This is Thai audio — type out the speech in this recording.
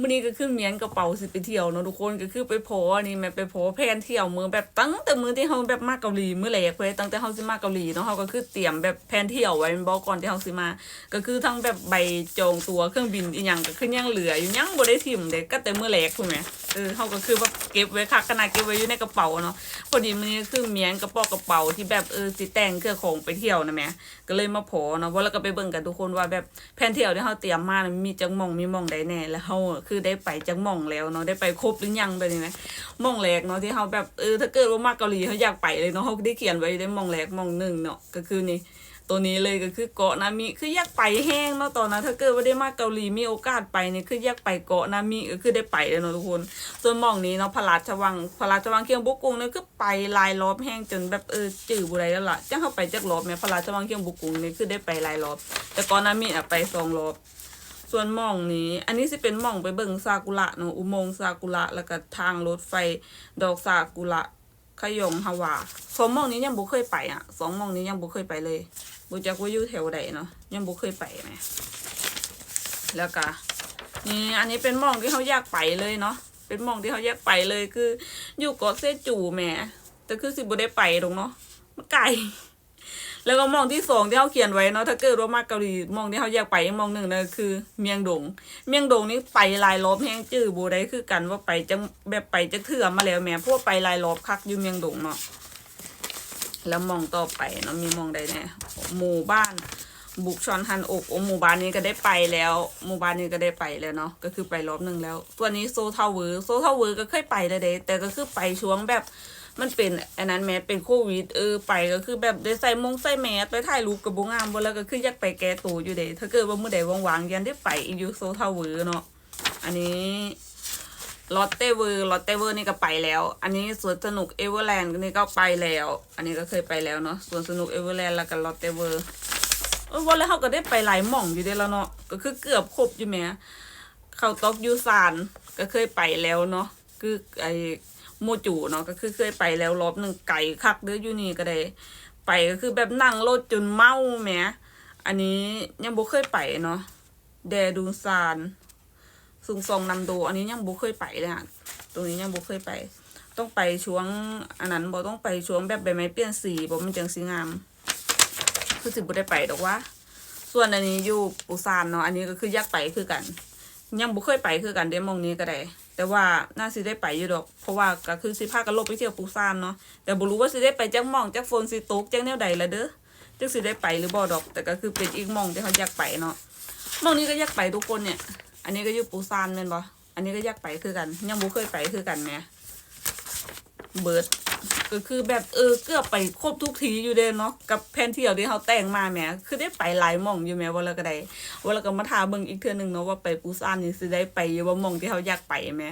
มื่อนี้ก็คือเมียนกระเป๋าสิไปเที่ยวเนาะทุกคนก็คือไปโพอันนี้แม่ไปโพแพนเที่ยวมือแบบตั้งแต่มือที่เฮาแบบมาเกาหลีมื้อแรกเว้ยตั้งแต่เฮาสิมาเกาหลีเนาะเฮาก็คือเตรียมแบบแพนเที่ยวไว้บอกก่อนที่เฮาสิมา ก็คือทั้งแบบใบจองตั๋วเครื่องบินอีหยังก็คือยังเหลืออยู่ยังบ่ได้ทิ่มเด้ก็แต่มื้อแรกพุ่นแม่เออเฮาก็คือว่าเก็บไว้คักขนาดเก็บไว้อยู่ในกระเป๋าเนาะพอดีมื้อนี้คือเมียนกระเป๋ากระเป๋าที่แบบเออสิแต่งเครื่องของไปเที่ยวนะแม่ก็เลยมาโผเนาะว่าแล้วก็ไปเบิ่งกันทุกคนว่าแบบแผนเที่ยวที่เฮาเตรียมมานะมีจังมองมีมองใดแน่แล้วเฮาคือได้ไปจังมองแล้วเนาะได้ไปครบหรือยังแบบนี้นะหม่องแรกเนาะที่เฮาแบบเออถ้าเกิดว่ามาเกาหลีเฮาอยากไปเลยเนาะเฮาได้เขียนไว้ได้มองแรกมองหนึ่งเนาะก็คือนี่ ตัวนี้เลยก็คือเกาะนามิคืออยากไปแห้งเนาะตอนนั้นถ้าเกิดว่าได้มาเกาหลีมีโอกาสไปเนี่ยคืออยากไปเกาะนามิก็คือได้ไปเลยเนาะทุกคน ส่วนมองนี้เนาะพระราชวังพระราชวังเคียงบุกุงเนี่ยคือไปลายรอบแห้งจนแบบเออจื่อบุไรแล้วล่ะจังเข้าไปจักรอบแม่พระราชวังเคียงบุกุงเนี่ยคือได้ไปลายรอบ แต่เกาะนามิอะไปสองรอบส่วนหม่องนี้ อันนี้สิเป็นหม่องไปเบิ่งซากุระเนาะอุโมงค์ซากุระแล้วก็ทางรถไฟดอกซากุระ ขยงฮาวาสองมองนี้ยังบุเคยไปอะสองมองนี้ยังบุเคยไปเลยบุจักว่าอยู่แถวใดเนาะยังบุเคยไปไหมแล้วก็นี่อันนี้เป็นมองที่เขาอยากไปเลยเนาะเป็นมองที่เขาอยากไปเลยคือ อยู่เกาะเซจูแหมแต่คือสิบุได้ไปตรงเนาะมันไกล แล้วก็มองที่สองที่เขาเขียนไว้เนาะถ้าเกิดว่ามากเกาหลีมองที่เขาอยากไปอีกมองหนึ่งนะคือ เมียงดง เมียงดงนี่ไปลายรอบแห้งจื้อบูได้คือกันว่าไปจังแบบไปจังเถื่อมาแล้วแม่พวกไปลายรอบคักอยู่เมียงดงเนาะแล้วมองต่อไปเนาะมีมองใดแน่หมู่บ้านบุกชอนฮันอกโอหมู่บ้านนี้ก็ได้ไปแล้วหมู่บ้านนี้ก็ได้ไปแล้วเนาะก็คือไปรอบหนึ่งแล้วส่วนี้โซเทาวเวอร์โซเทาวเวอร์ก็เคยไปแล้วเด้แต่ก็คือไปช่วงแบบ มันเป็นอันนั้นแม้เป็นโควิดเออไปก็คือแบบได้ใส่มงใส่แมสไปถ่ายรูปกับบงามบ่แล้วก็คืออยากไปแก้ตัวอยู่เด้ถ้าเกิดว่ามื้อใดว่างๆยันได้ไปอยู่โซทาวเวอร์เนาะอันนี้ลอตเตเวอร์ลอตเตเวอร์นี่ก็ไปแล้ว อันนี้สวนสนุกเอเวอร์แลนด์นี่ก็ไปแล้ว อันนี้ก็เคยไปแล้วเนาะสวนสนุกเอเวอร์แลนด์แล้วก็ลอตเตเวอร์เออวันแล้วเขาก็ได้ไปหลายหม่องอยู่เด้แล้วเนาะก็คือเกือบครบอยู่แหมเขาตอกยูซานก็เคยไปแล้วเนาะคือไอ โมจูเนาะก็คือเคยไปแล้วรอบหนึ่งไก่คักเด้ออยู่นี่ก็ได้ไปก็คือแบบนั่งรถจนเมาแหมอันนี้ยังบ่เคยไปเนาะแดดูซานซุงซองนำโด อันนี้ยังบ่เคยไปเลยอะตรงนี้ยังบ่เคยไป ต้องไปช่วงอันนั้นบ่ต้องไปช่วงแบบใบไม้เปลี่ยนสีบ่มันจังสีงาม คือสิบ่ได้ไปดอกว่า ส่วนอันนี้อยู่ปูซานเนาะอันนี้ก็คืออยากไปคือกัน ยังบ่เคยไปคือกันเดมองนี้ก็ได้แต่ว่าน่าสิได้ไปอยู่ดอก เพราะว่าก็คือสิพากันลบไปเที่ยวปูซานเนาะแต่บ่รู้ว่าสิได้ไปจักหม่องจักโฟนสิตกจักแนวใดละเด้อจักสิได้ไปหรือบ่ดอก แต่ก็คือเป็นอีกมองที่เขาอยากไปเนาะมองนี้ก็อยากไปทุกคนเนี่ย อันนี้ก็อยู่ปูซานแม่นบ่อันนี้ก็อยากไปคือกัน ยังบ่เคยไปคือกันแหมเบิร์ด ก็คือแบบเออเกือบไปครบทุกทีอยู่เด้เนาะกับแผนเที่ยวที่เขาแต่งมาแหมคือได้ไปหลายหม่องอยู่แหมว่าแล้วก็ได้ว่าแล้วก็มาทาเบิ่งอีกเทื่อหนึงเนาะว่าไปปูซานนี่สิได้ไปอยู่บ่หม่องที่เขาอยากไปแหม